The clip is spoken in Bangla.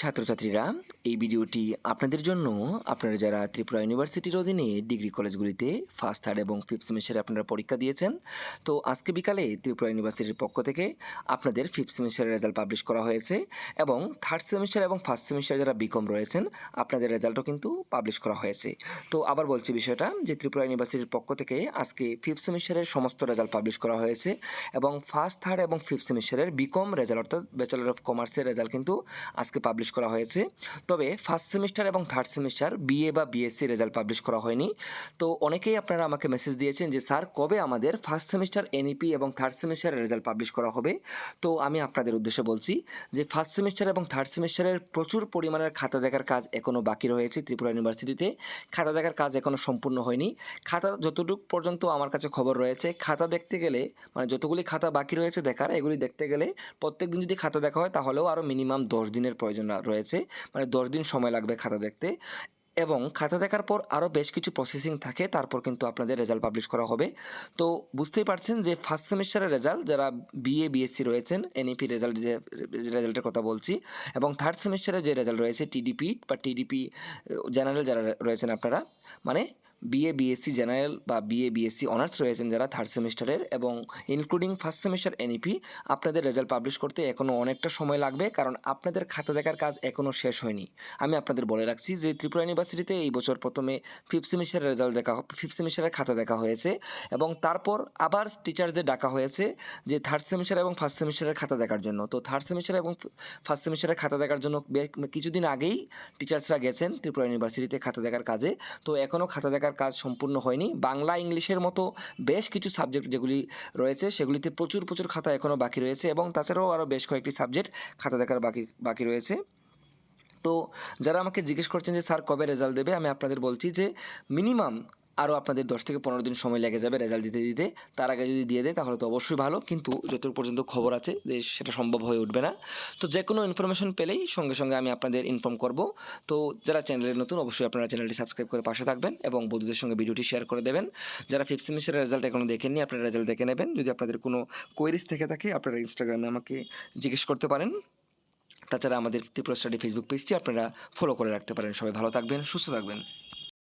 ছাত্রছাত্রীরা, এই ভিডিওটি আপনাদের জন্য। আপনারা যারা ত্রিপুরা ইউনিভার্সিটির অধীনে ডিগ্রি কলেজগুলিতে ফার্স্ট থার্ড এবং ফিফথ সেমিস্টারে আপনারা পরীক্ষা দিয়েছেন, তো আজকে বিকালে ত্রিপুরা ইউনিভার্সিটির পক্ষ থেকে আপনাদের ফিফথ সেমিস্টারের রেজাল্ট পাবলিশ করা হয়েছে এবং থার্ড সেমিস্টার এবং ফার্স্ট সেমিস্টার যারা বিকম রয়েছেন, আপনাদের রেজাল্টও কিন্তু পাবলিশ করা হয়েছে। তো আবার বলছি বিষয়টা যে ত্রিপুরা ইউনিভার্সিটির পক্ষ থেকে আজকে ফিফথ সেমিস্টারের সমস্ত রেজাল্ট পাবলিশ করা হয়েছে এবং ফার্স্ট থার্ড এবং ফিফথ সেমিস্টারের বিকম রেজাল্ট অর্থাৎ ব্যাচেলর অফ কমার্সের রেজাল্ট কিন্তু আজকে পাবলিশ করা হয়েছে। তবে ফার্স্ট সেমিস্টার এবং থার্ড সেমিস্টার বিএ বা বিএসসি রেজাল্ট পাবলিশ করা হয়নি। তো অনেকেই আপনারা আমাকে মেসেজ দিয়েছেন যে, স্যার, কবে আমাদের ফার্স্ট সেমিস্টার এনইপি এবং থার্ড সেমিস্টারের রেজাল্ট পাবলিশ করা হবে? তো আমি আপনাদের উদ্দেশ্যে বলছি যে ফার্স্ট সেমিস্টার এবং থার্ড সেমিস্টারের প্রচুর পরিমাণের খাতা দেখার কাজ এখনও বাকি রয়েছে ত্রিপুরা ইউনিভার্সিটিতে। খাতা দেখার কাজ এখনও সম্পূর্ণ হয়নি। খাতা যতটুকু পর্যন্ত আমার কাছে খবর রয়েছে, খাতা দেখতে গেলে মানে যতগুলি খাতা বাকি রয়েছে দেখার, এগুলি দেখতে গেলে প্রত্যেক দিন যদি খাতা দেখা হয়, তাহলেও আরও মিনিমাম দশ দিনের প্রয়োজন রয়েছে। মানে দশ দিন সময় লাগবে খাতা দেখতে। এবং খাতা দেখার পর আরও বেশ কিছু প্রসেসিং থাকে, তারপর কিন্তু আপনাদের রেজাল্ট পাবলিশ করা হবে। তো বুঝতেই পারছেন যে ফার্স্ট সেমিস্টারের রেজাল্ট যারা বিএ বিএসসি রয়েছেন এনইপি রেজাল্ট যে রেজাল্টের কথা বলছি, এবং থার্ড সেমিস্টারে যে রেজাল্ট রয়েছে টিডিপি বা টিডিপি জেনারেল যারা রয়েছেন আপনারা মানে বিএ বিএসসি জেনারেল বা বিএ বিএসসি অনার্স রয়েছেন যারা থার্ড সেমিস্টারের এবং ইনক্লুডিং ফার্স্ট সেমিস্টার এনইপি আপনাদের রেজাল্ট পাবলিশ করতে এখনও অনেকটা সময় লাগবে কারণ আপনাদের খাতা দেখার কাজ এখনও শেষ হয়নি। আমি আপনাদের বলে রাখছি যে ত্রিপুরা ইউনিভার্সিটিতে এই বছর প্রথমে ফিফথ সেমিস্টারের রেজাল্ট দেখা ফিফথ সেমিস্টারের খাতা দেখা হয়েছে এবং তারপর আবার টিচারদের ডাকা হয়েছে যে থার্ড সেমিস্টার এবং ফার্স্ট সেমিস্টারের খাতা দেখার জন্য। তো থার্ড সেমিস্টার এবং ফার্স্ট সেমিস্টারের খাতা দেখার জন্য কিছুদিন আগেই টিচার্সরা গেছেন ত্রিপুরা ইউনিভার্সিটিতে খাতা দেখার কাজে। তো এখনও খাতা দেখার কাজ সম্পূর্ণ হয়নি। বাংলা, ইংলিশের মতো বেশ কিছু সাবজেক্ট যেগুলি রয়েছে, সেগুলিতে প্রচুর প্রচুর খাতা এখনও বাকি রয়েছে এবং তাছাড়াও আরও বেশ কয়েকটি সাবজেক্ট খাতা দেখার বাকি বাকি রয়েছে। তো যারা আমাকে জিজ্ঞেস করছেন যে, স্যার, কবে রেজাল্ট দেবে? আমি আপনাদের বলছি যে মিনিমাম আরও আপনাদের দশ থেকে পনেরো দিন সময় লেগে যাবে রেজাল্ট দিতে দিতে। তার আগে যদি দিয়ে দেয়, তাহলে তো অবশ্যই ভালো। কিন্তু যতটুকু পর্যন্ত খবর আছে যে সেটা সম্ভব হয়ে উঠবে না। তো যে কোনো ইনফরমেশন পেলেই সঙ্গে সঙ্গে আমি আপনাদের ইনফর্ম করব। তো যারা চ্যানেলে নতুন, অবশ্যই আপনারা চ্যানেলটি সাবস্ক্রাইব করে পাশে থাকবেন এবং বন্ধুদের সঙ্গে ভিডিওটি শেয়ার করে দেবেন। যারা ফিফথ সেমিস্টারের রেজাল্ট এখনও দেখেননি, আপনারা রেজাল্ট দেখে নেবেন। যদি আপনাদের কোনো কোয়েরিজ থেকে থাকে, আপনারা ইনস্টাগ্রামে আমাকে জিজ্ঞেস করতে পারেন। তাছাড়া আমাদের ত্রিপুরা স্টাডি ফেসবুক পেজটি আপনারা ফলো করে রাখতে পারেন। সবাই ভালো থাকবেন, সুস্থ থাকবেন।